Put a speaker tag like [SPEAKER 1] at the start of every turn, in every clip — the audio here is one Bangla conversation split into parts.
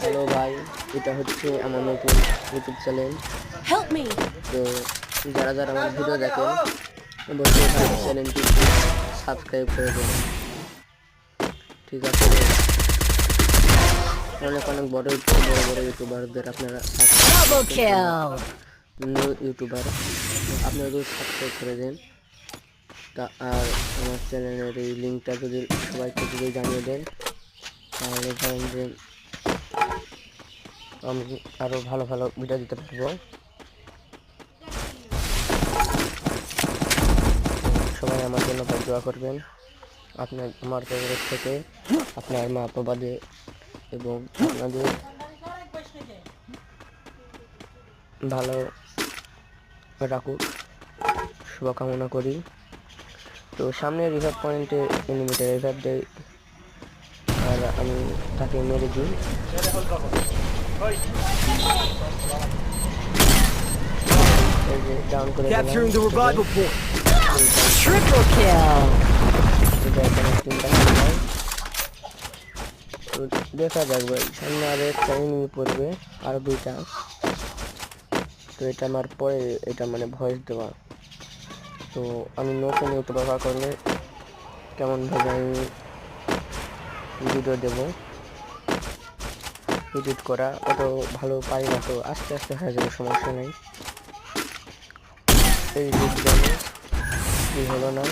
[SPEAKER 1] হ্যালো ভাই এটা হচ্ছে আমার নতুন ইউটিউব চ্যানেল
[SPEAKER 2] Help me!
[SPEAKER 1] তো যারা যারা আমার ভিডিও দেখেন অবশ্যই চ্যানেলটি সাবস্ক্রাইব করে দেবেন। ঠিক আছে অনেক অনেক বড় ইউটিউব বড় বড় ইউটিউবারদের আপনারা
[SPEAKER 2] Double kill!
[SPEAKER 1] নিউ ইউটিউবার আপনারা যদি সাবস্ক্রাইব করে দেন তা আর আমার চ্যানেলের এই লিঙ্কটা যদি সবাইকে যদি জানিয়ে দেন তাহলে ধরেন যে আমি আরও ভালো ভালো ভিডিও দিতে পারব। সবাই আমার জন্য দোয়া করবেন। আপনার, আমার তরফ থেকে আপনার মা বাবাদে এবং আপনাদের ভালো রাখুক, শুভকামনা করি। তো সামনে রিভার পয়েন্টে এনিমিটার রিভার দেয়। আমি তাকে মেরে দিই ডাউন করে
[SPEAKER 3] Capturing the revival point.
[SPEAKER 2] Triple kill!
[SPEAKER 1] এটা এখানে তিনটা যায়। তো দেখা যাক ভাই সামনে আরও একটা এনিমি পড়বে আর দুইটা তো এটা আমার পরে এটা মানে ভয়েস দেওয়া তো আমি নতুন ইউটিউব ব্যবহার করলে কেমন ভাবে আমি ভিডিও দেব। এডিট করা অত ভালো পারি না তো আস্তে আস্তে হয়ে যাবে সমস্যা নেই। এই ভিডিও কি হলো না?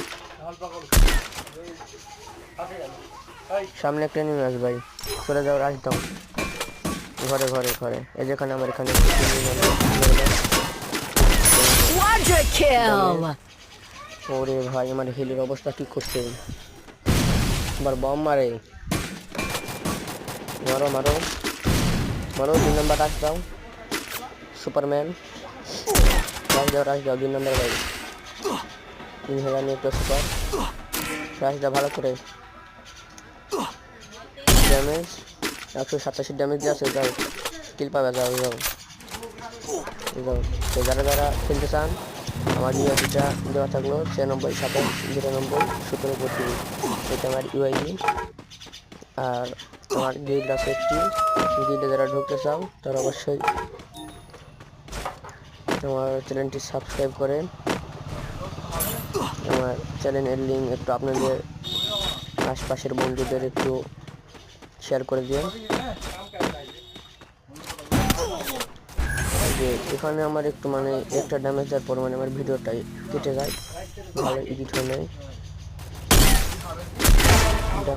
[SPEAKER 1] সামনে একটা নিয়ে আস ভাই। চলে যাও রাজ দাও। ঘরে ঘরে ঘরে। এই যেখানে আমার এখানে! ওরে ভাই আমার হিলের অবস্থা ঠিক করছে? আবার বম মারে। মারো মারো মারো দুই নম্বর রাখ দাও সুপারম্যান রাখ দাও রাখ দাও দুই নম্বর ভাই তিন হাজার নিয়ে সুপার রাখ দাও ভালো করে। ড্যামেজ একশো সাতাশি ড্যামেজ দিয়ে আছে, যাও। কিল পাবে, যাও যাও। যাও। যারা যারা খেলতে চান, আমার ইউআইডিটা দেওয়া থাকল, ছিয়ানব্বই, সাতাশ, বিরানব্বই, সতেরো, বত্রিশ। এটা আমার ইউআইডি আর আমার গিল্ড আছে একটি। গিল্ডে যারা ঢুকতে চাও, তারা অবশ্যই আমার চ্যানেলটি সাবস্ক্রাইব করেন। আমার চ্যানেলের লিঙ্ক একটু আপনাদের আশপাশের বন্ধুদের একটু শেয়ার করে দিন। যে এখানে আমার একটু মানে একটা ড্যামেজ দেওয়ার পর মানে আমার ভিডিওটা কেটে যায়, ভালো এডিট হয় নাই।